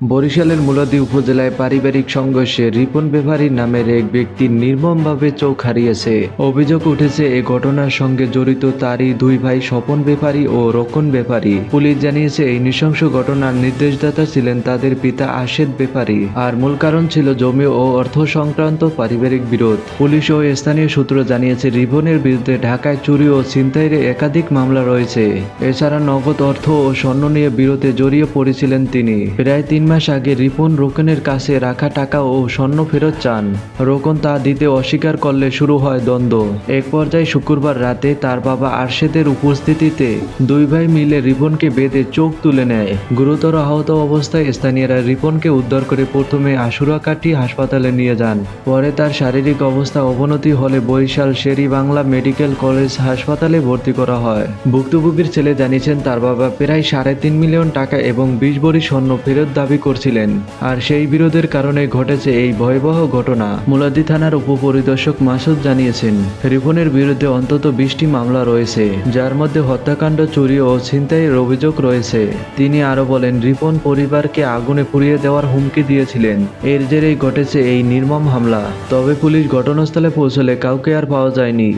বরিশালের মুলাদী উপজেলায় পারিবারিক সংঘর্ষে রিপন বেভারি নামের এক ব্যক্তি নির্মমভাবে চোখ হারিয়েছে। অভিযোগ উঠেছে, এ ঘটনার সঙ্গে জড়িত তারই দুই ভাই স্বপন বেপারি ও রকন বেপারি পুলিশ জানিয়েছে, এই নৃশংস ঘটনার নির্দেশদাতা ছিলেন তাদের পিতা আশেদ বেপারি আর মূল কারণ ছিল জমি ও অর্থ সংক্রান্ত পারিবারিক বিরোধ। পুলিশ ও স্থানীয় সূত্র জানিয়েছে, রিপনের বিরুদ্ধে ঢাকায় চুরি ও ছিনতাইয়ের একাধিক মামলা রয়েছে। এছাড়া নগদ অর্থ ও স্বর্ণ নিয়ে বিরোধে জড়িয়ে পড়েছিলেন তিনি। প্রায় তিন মাস আগে রিপন রোকনের কাছে রাখা টাকা ও স্বর্ণ ফেরত চান। রোকন তা দিতে অস্বীকার করলে শুরু হয় দ্বন্দ্ব। এক পর্যায়ে শুক্রবার রাতে তার বাবা আরশেদের উপস্থিতিতে দুই ভাই মিলে রিপনকে বেঁধে চোখ তুলে নেয়। গুরুতর আহত অবস্থায় স্থানীয়রা রিপনকে উদ্ধার করে প্রথমে আশুরাকাটি হাসপাতালে নিয়ে যান। পরে তার শারীরিক অবস্থা অবনতি হলে বরিশাল শেরি বাংলা মেডিকেল কলেজ হাসপাতালে ভর্তি করা হয়। ভুক্তভোগীর ছেলে জানিয়েছেন, তার বাবা প্রায় সাড়ে তিন মিলিয়ন টাকা এবং বিশ ভরি স্বর্ণ ফেরত দাবি করছিলেন। আর সেই বিরোধের কারণে ঘটেছে এই ভয়াবহ ঘটনা। মুলাদি থানার উপপরিদর্শক মাসুদ জানিয়েছেন, রিপনের বিরুদ্ধে অন্তত বিশটি মামলা রয়েছে, যার মধ্যে হত্যাকাণ্ড, চুরি ও ছিনতাইয়ের অভিযোগ রয়েছে। তিনি আরও বলেন, রিপন পরিবারকে আগুনে পুড়িয়ে দেওয়ার হুমকি দিয়েছিলেন। এর জেরেই ঘটেছে এই নির্মম হামলা। তবে পুলিশ ঘটনাস্থলে পৌঁছলে কাউকে আর পাওয়া যায়নি।